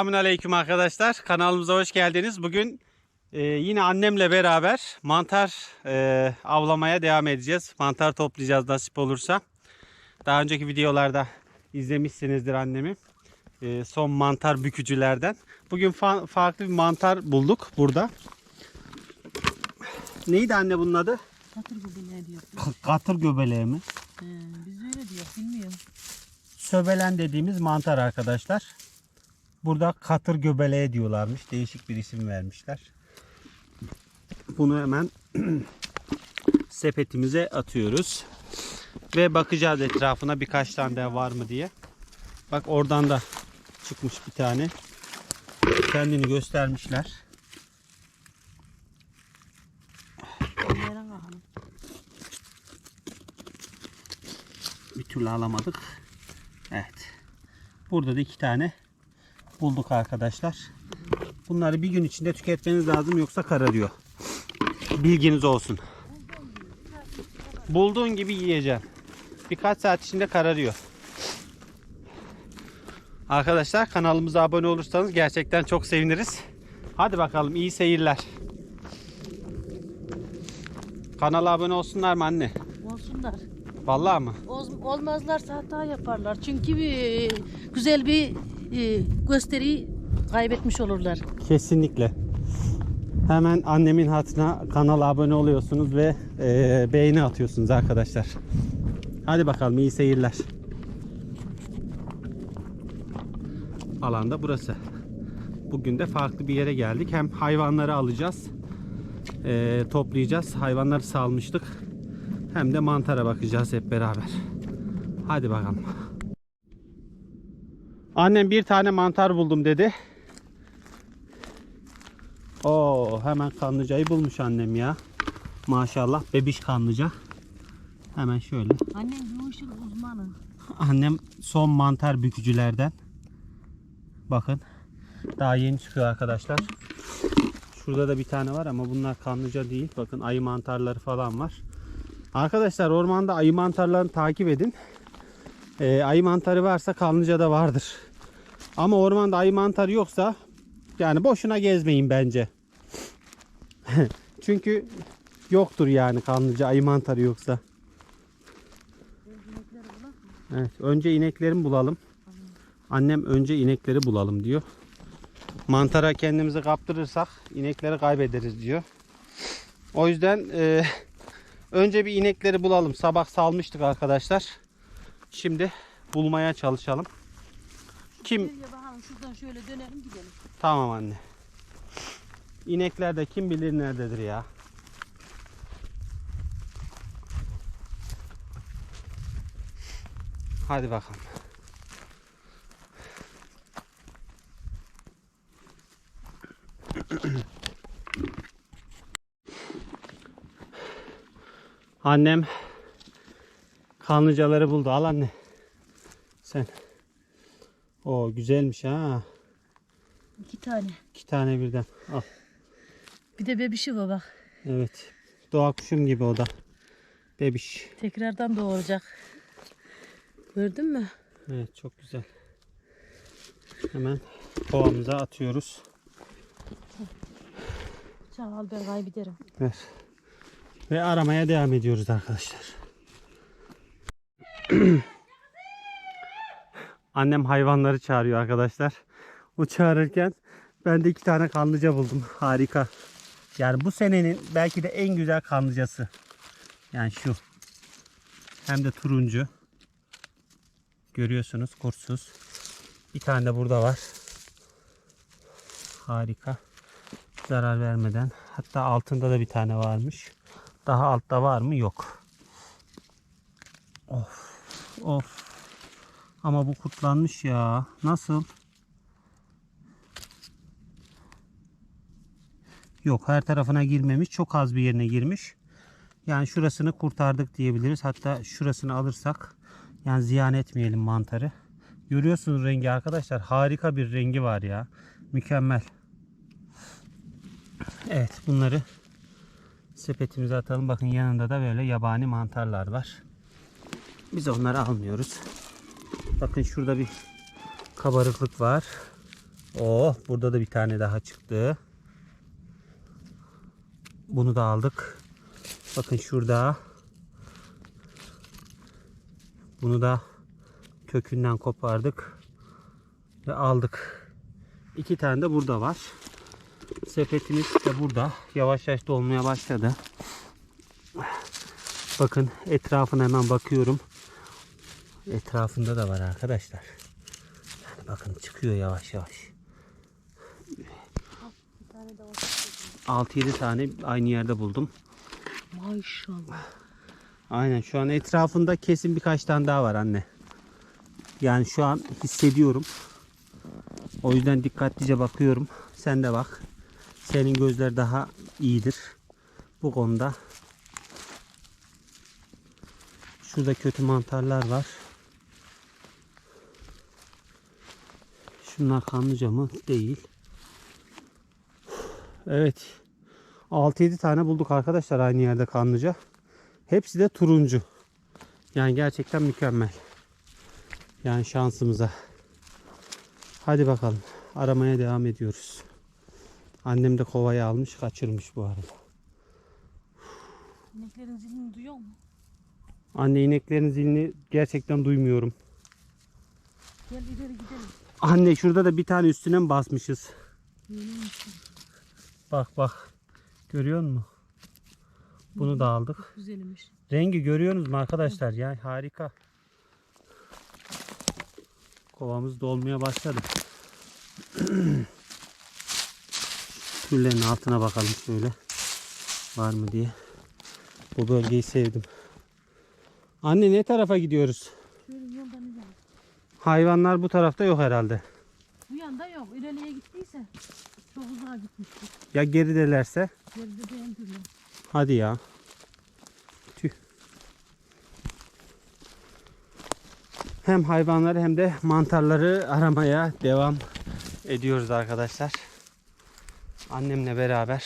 Selamun Aleyküm arkadaşlar. Kanalımıza hoş geldiniz. Bugün e, yine annemle beraber mantar e, avlamaya devam edeceğiz. Mantar toplayacağız nasip olursa. Daha önceki videolarda izlemişsinizdir annemi. E, son mantar bükücülerden. Bugün fa- farklı bir mantar bulduk burada. Neydi anne bunun adı? Katır ne diyor? Katır göbeleği mi? He, biz öyle diyor bilmiyorum. Söbelen dediğimiz mantar arkadaşlar. Burada katır göbeleği diyorlarmış. Değişik bir isim vermişler. Bunu hemen sepetimize atıyoruz. Ve bakacağız etrafına birkaç tane daha var mı diye. Bak oradan da çıkmış bir tane. Kendini göstermişler. Bir türlü alamadık. Evet. Burada da iki tane bulduk arkadaşlar. Bunları bir gün içinde tüketmeniz lazım yoksa kararıyor. Bilginiz olsun. Bulduğun gibi yiyeceksin. Birkaç saat içinde kararıyor. Arkadaşlar kanalımıza abone olursanız gerçekten çok seviniriz. Hadi bakalım iyi seyirler. Kanala abone olsunlar mı anne? Olsunlar. Vallahi mı? Oz- olmazlarsa hata yaparlar. Çünkü bir, güzel bir e, gösteriyi kaybetmiş olurlar. Kesinlikle. Hemen annemin hatırına kanala abone oluyorsunuz ve e, beğeni atıyorsunuz arkadaşlar. Hadi bakalım iyi seyirler. Alanda burası. Bugün de farklı bir yere geldik. Hem hayvanları alacağız, e, toplayacağız. Hayvanları salmıştık. Hem de mantara bakacağız hep beraber. Hadi bakalım. Annem bir tane mantar buldum dedi. Oo hemen kanlıcayı bulmuş annem ya. Maşallah bebiş kanlıca. Hemen şöyle. Annem bu işin uzmanı. Annem son mantar bükücülerden. Bakın. Daha yeni çıkıyor arkadaşlar. Şurada da bir tane var ama bunlar kanlıca değil. Bakın ayı mantarları falan var. Arkadaşlar ormanda ayı mantarlarını takip edin. Ee, ayı mantarı varsa kanlıca da vardır. Ama ormanda ayı mantarı yoksa yani boşuna gezmeyin bence. Çünkü yoktur yani kanlıca ayı mantarı yoksa. Evet, önce inekleri bulalım. Annem önce inekleri bulalım diyor. Mantara kendimizi kaptırırsak inekleri kaybederiz diyor. O yüzden e, önce bir inekleri bulalım. Sabah salmıştık arkadaşlar. Şimdi bulmaya çalışalım. Kim? Şuradan şöyle dönelim gidelim. Tamam anne. İnekler de kim bilir nerededir ya. Hadi bakalım. Annem kanlıcaları buldu. Al anne. Sen. O güzelmiş ha. İki tane. İki tane birden. Al. Bir de bebişi var bak. Evet. Doğa kuşum gibi o da. Bebiş. Tekrardan doğuracak. Gördün mü? Evet çok güzel. Hemen kovamıza atıyoruz. Çal ben kaybederim. Ver. Ve aramaya devam ediyoruz arkadaşlar. Annem hayvanları çağırıyor arkadaşlar. O çağırırken ben de iki tane kanlıca buldum. Harika. Yani bu senenin belki de en güzel kanlıcası. Yani şu. Hem de turuncu. Görüyorsunuz kurtsuz. Bir tane de burada var. Harika. Zarar vermeden. Hatta altında da bir tane varmış. Daha altta var mı? Yok. Of. Of. Ama bu kurtlanmış ya. Nasıl? Yok her tarafına girmemiş. Çok az bir yerine girmiş. Yani şurasını kurtardık diyebiliriz. Hatta şurasını alırsak yani ziyan etmeyelim mantarı. Görüyorsunuz rengi arkadaşlar. Harika bir rengi var ya. Mükemmel. Evet bunları sepetimize atalım. Bakın yanında da böyle yabani mantarlar var. Biz onları almıyoruz. Bakın şurada bir kabarıklık var. Oh burada da bir tane daha çıktı. Bunu da aldık. Bakın şurada. Bunu da kökünden kopardık ve aldık. İki tane de burada var. Sepetimiz de burada. Yavaş yavaş dolmaya başladı. Bakın etrafına hemen bakıyorum. Etrafında da var arkadaşlar. Yani bakın çıkıyor yavaş yavaş. Bir tane de var. 6-7 tane aynı yerde buldum. Maşallah. Aynen şu an etrafında kesin birkaç tane daha var anne. Yani şu an hissediyorum. O yüzden dikkatlice bakıyorum. Sen de bak. Senin gözler daha iyidir. Bu konuda. Şurada kötü mantarlar var. Şunlar kanlıca mı? Değil. Evet. 6-7 tane bulduk arkadaşlar aynı yerde kanlıca. Hepsi de turuncu. Yani gerçekten mükemmel. Yani şansımıza. Hadi bakalım. Aramaya devam ediyoruz. Annem de kovayı almış kaçırmış bu arada. İneklerin zilini duyuyor musun? Anne ineklerin zilini gerçekten duymuyorum. Gel ileri gidelim. Anne şurada da bir tane üstüne basmışız? Bak bak. Görüyor musun? Bunu da aldık. Güzelmiş. Rengi görüyorsunuz mu arkadaşlar? Ya harika. Kovamız dolmaya başladı. Küllerin altına bakalım şöyle. Var mı diye. Bu bölgeyi sevdim. Anne ne tarafa gidiyoruz? Şöyle. Hayvanlar bu tarafta yok herhalde. Bu yanda yok. İleriye gittiyse çok uzağa gitmiştir. Ya geridelerse? Geride değildirler. Hadi ya. Tüh. Hem hayvanları hem de mantarları aramaya devam ediyoruz arkadaşlar. Annemle beraber.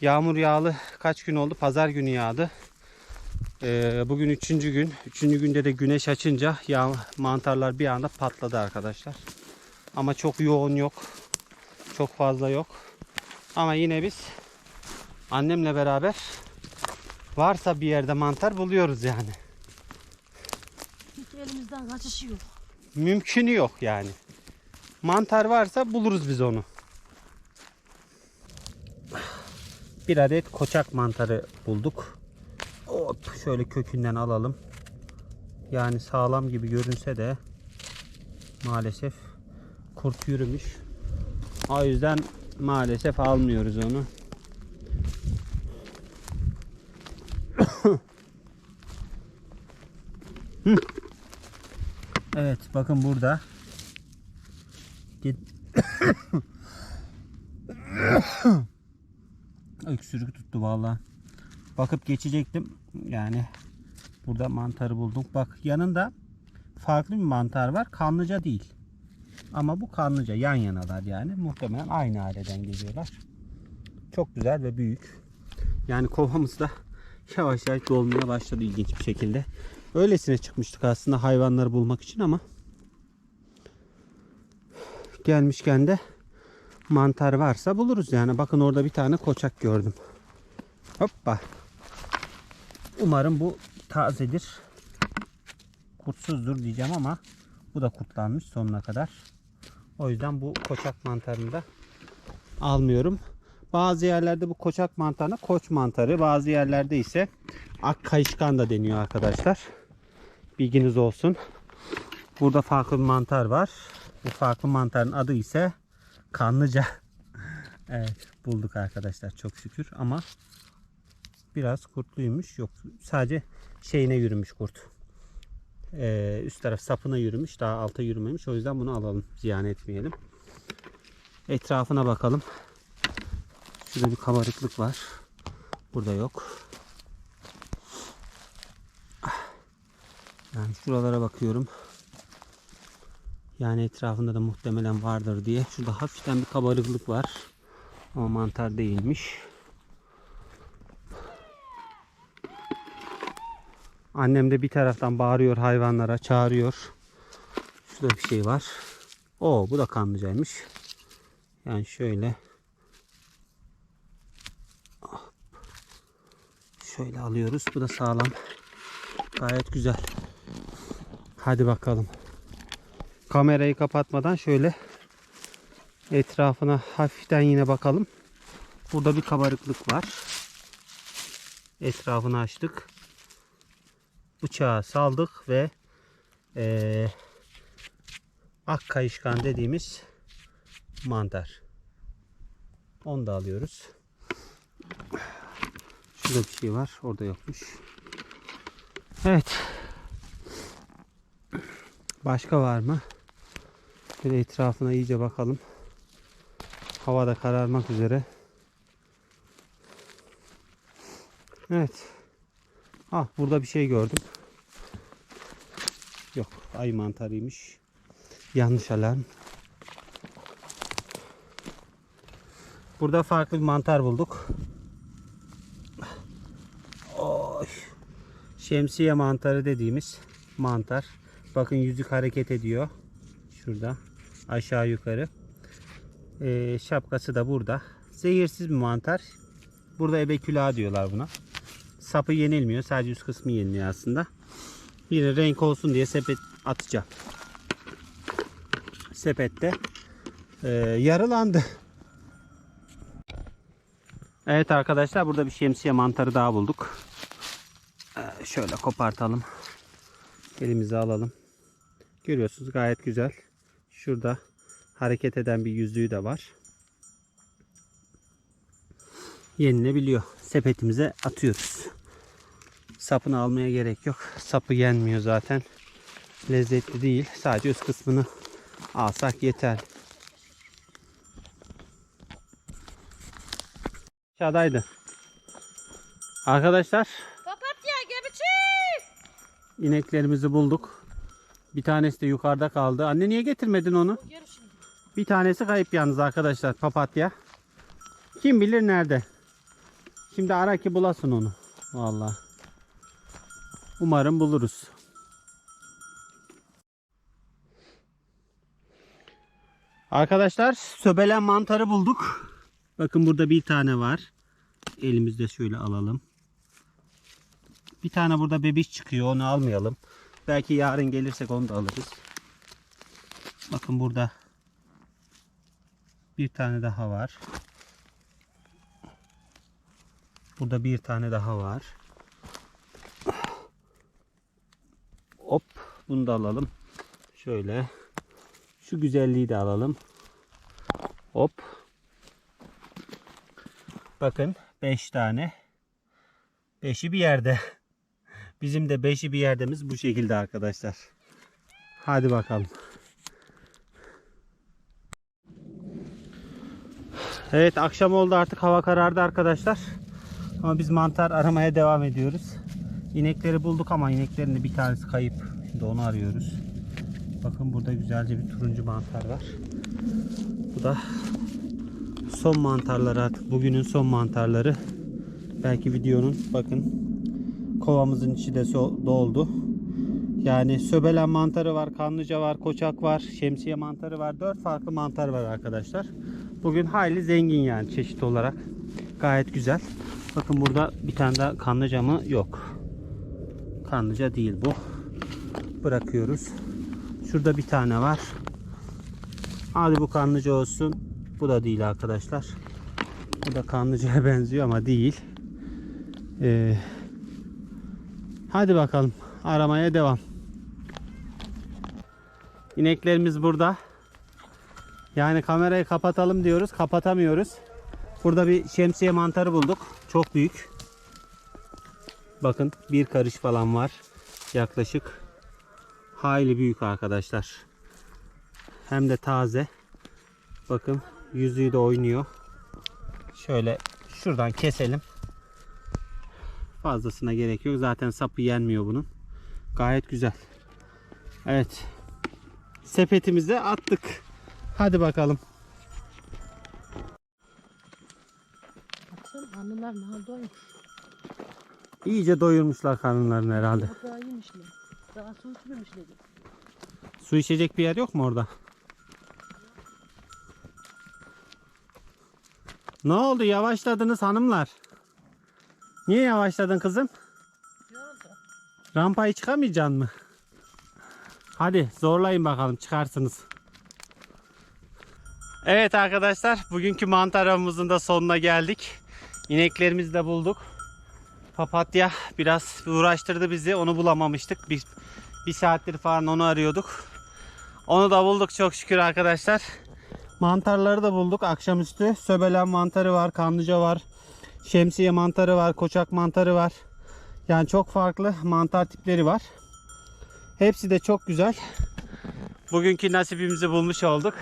Yağmur yağlı kaç gün oldu? Pazar günü yağdı. Ee, bugün üçüncü gün. Üçüncü günde de güneş açınca yağ, mantarlar bir anda patladı arkadaşlar. Ama çok yoğun yok. Çok fazla yok. Ama yine biz annemle beraber varsa bir yerde mantar buluyoruz yani. Hiç elimizden kaçışı yok. Mümkünü yok yani. Mantar varsa buluruz biz onu. Bir adet koçak mantarı bulduk. Hop şöyle kökünden alalım. Yani sağlam gibi görünse de maalesef kurt yürümüş. O yüzden maalesef almıyoruz onu. Evet bakın burada. Öksürük tuttu vallahi. Bakıp geçecektim. Yani burada mantarı bulduk. Bak yanında farklı bir mantar var. Kanlıca değil. Ama bu kanlıca yan yanalar yani. Muhtemelen aynı aileden geliyorlar. Çok güzel ve büyük. Yani kovamız da yavaş yavaş dolmaya başladı ilginç bir şekilde. Öylesine çıkmıştık aslında hayvanları bulmak için ama gelmişken de mantar varsa buluruz yani. Bakın orada bir tane koçak gördüm. Hoppa. Umarım bu tazedir. Kurtsuzdur diyeceğim ama bu da kurtlanmış sonuna kadar. O yüzden bu koçak mantarını da almıyorum. Bazı yerlerde bu koçak mantarına koç mantarı, bazı yerlerde ise ak kayışkan da deniyor arkadaşlar. Bilginiz olsun. Burada farklı bir mantar var. Bu farklı mantarın adı ise kanlıca. evet bulduk arkadaşlar çok şükür ama biraz kurtluymuş. Yok sadece şeyine yürümüş kurt. Ee, üst taraf sapına yürümüş. Daha alta yürümemiş. O yüzden bunu alalım. Ziyan etmeyelim. Etrafına bakalım. Şurada bir kabarıklık var. Burada yok. Yani şuralara bakıyorum. Yani etrafında da muhtemelen vardır diye. Şurada hafiften bir kabarıklık var. Ama mantar değilmiş. Annem de bir taraftan bağırıyor hayvanlara, çağırıyor. Şurada bir şey var. Oo bu da kanlıcaymış. Yani şöyle. Şöyle alıyoruz. Bu da sağlam. Gayet güzel. Hadi bakalım. Kamerayı kapatmadan şöyle etrafına hafiften yine bakalım. Burada bir kabarıklık var. Etrafını açtık. Bıçağı saldık ve eee ak kayışkan dediğimiz mantar. Onu da alıyoruz. Şurada bir şey var. Orada yokmuş. Evet. Başka var mı? Şöyle etrafına iyice bakalım. Hava da kararmak üzere. Evet. Ah burada bir şey gördüm. Yok ay mantarıymış. Yanlış alarm. Burada farklı bir mantar bulduk. Oy. Şemsiye mantarı dediğimiz mantar. Bakın yüzük hareket ediyor. Şurada aşağı yukarı. Ee, şapkası da burada. Zehirsiz bir mantar. Burada ebeküla diyorlar buna. Sapı yenilmiyor. Sadece üst kısmı yeniliyor aslında. Yine renk olsun diye sepet atacağım. Sepette ee, yarılandı. Evet arkadaşlar burada bir şemsiye mantarı daha bulduk. Ee, şöyle kopartalım. Elimize alalım. Görüyorsunuz gayet güzel. Şurada hareket eden bir yüzüğü de var. Yenilebiliyor. Sepetimize atıyoruz. Sapını almaya gerek yok. Sapı yenmiyor zaten. Lezzetli değil. Sadece üst kısmını alsak yeter. Aşağıdaydı. Arkadaşlar Papatya gebiçi. ineklerimizi bulduk. Bir tanesi de yukarıda kaldı. Anne niye getirmedin onu? Bir tanesi kayıp yalnız arkadaşlar papatya. Kim bilir nerede. Şimdi ara ki bulasın onu. Vallahi. Umarım buluruz. Arkadaşlar söbelen mantarı bulduk. Bakın burada bir tane var. Elimizde şöyle alalım. Bir tane burada bebiş çıkıyor. Onu almayalım. Belki yarın gelirsek onu da alırız. Bakın burada bir tane daha var. Burada bir tane daha var. Hop bunu da alalım. Şöyle. Şu güzelliği de alalım. Hop. Bakın 5 tane. 5'i bir yerde. Bizim de 5'i bir yerdemiz bu şekilde arkadaşlar. Hadi bakalım. Evet akşam oldu artık hava karardı arkadaşlar. Ama biz mantar aramaya devam ediyoruz. İnekleri bulduk ama ineklerin de bir tanesi kayıp. Şimdi onu arıyoruz. Bakın burada güzelce bir turuncu mantar var. Bu da son mantarları artık bugünün son mantarları. Belki videonun bakın kovamızın içi de doldu. Yani söbelen mantarı var, kanlıca var, koçak var, şemsiye mantarı var. Dört farklı mantar var arkadaşlar. Bugün hayli zengin yani çeşit olarak. Gayet güzel. Bakın burada bir tane daha kanlıca mı? Yok. Kanlıca değil bu. Bırakıyoruz. Şurada bir tane var. Hadi bu kanlıca olsun. Bu da değil arkadaşlar. Bu da kanlıcaya benziyor ama değil. Ee, hadi bakalım. Aramaya devam. İneklerimiz burada. Yani kamerayı kapatalım diyoruz. Kapatamıyoruz. Burada bir şemsiye mantarı bulduk. Çok büyük. Bakın bir karış falan var. Yaklaşık. Hayli büyük arkadaşlar. Hem de taze. Bakın yüzüğü de oynuyor. Şöyle şuradan keselim. Fazlasına gerek yok. Zaten sapı yenmiyor bunun. Gayet güzel. Evet. Sepetimize attık. Hadi bakalım. Baksana hanılar ne doymuş. İyice doyurmuşlar karınlarını herhalde. Daha yemişler. Daha su. Su içecek bir yer yok mu orada? Ne oldu yavaşladınız hanımlar? Niye yavaşladın kızım? Rampayı çıkamayacaksın mı? Hadi zorlayın bakalım çıkarsınız. Evet arkadaşlar bugünkü mantar avımızın da sonuna geldik. İneklerimizi de bulduk. Papatya biraz uğraştırdı bizi. Onu bulamamıştık. Bir, bir saattir falan onu arıyorduk. Onu da bulduk çok şükür arkadaşlar. Mantarları da bulduk akşamüstü. Söbelen mantarı var, kanlıca var. Şemsiye mantarı var, koçak mantarı var. Yani çok farklı mantar tipleri var. Hepsi de çok güzel. Bugünkü nasibimizi bulmuş olduk.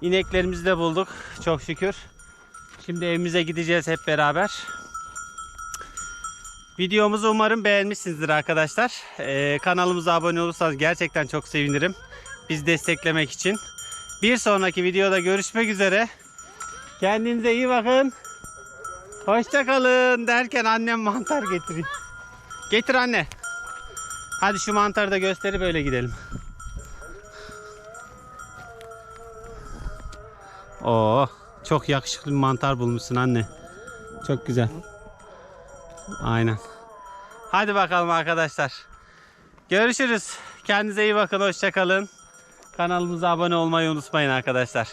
İneklerimizi de bulduk çok şükür. Şimdi evimize gideceğiz hep beraber. Videomuzu umarım beğenmişsinizdir arkadaşlar. Ee, kanalımıza abone olursanız gerçekten çok sevinirim. Biz desteklemek için. Bir sonraki videoda görüşmek üzere. Kendinize iyi bakın. Hoşça kalın derken annem mantar getiriyor. Getir anne. Hadi şu mantarı da gösterip böyle gidelim. Oo, çok yakışıklı bir mantar bulmuşsun anne. Çok güzel. Aynen. Hadi bakalım arkadaşlar. Görüşürüz. Kendinize iyi bakın. Hoşça kalın. Kanalımıza abone olmayı unutmayın arkadaşlar.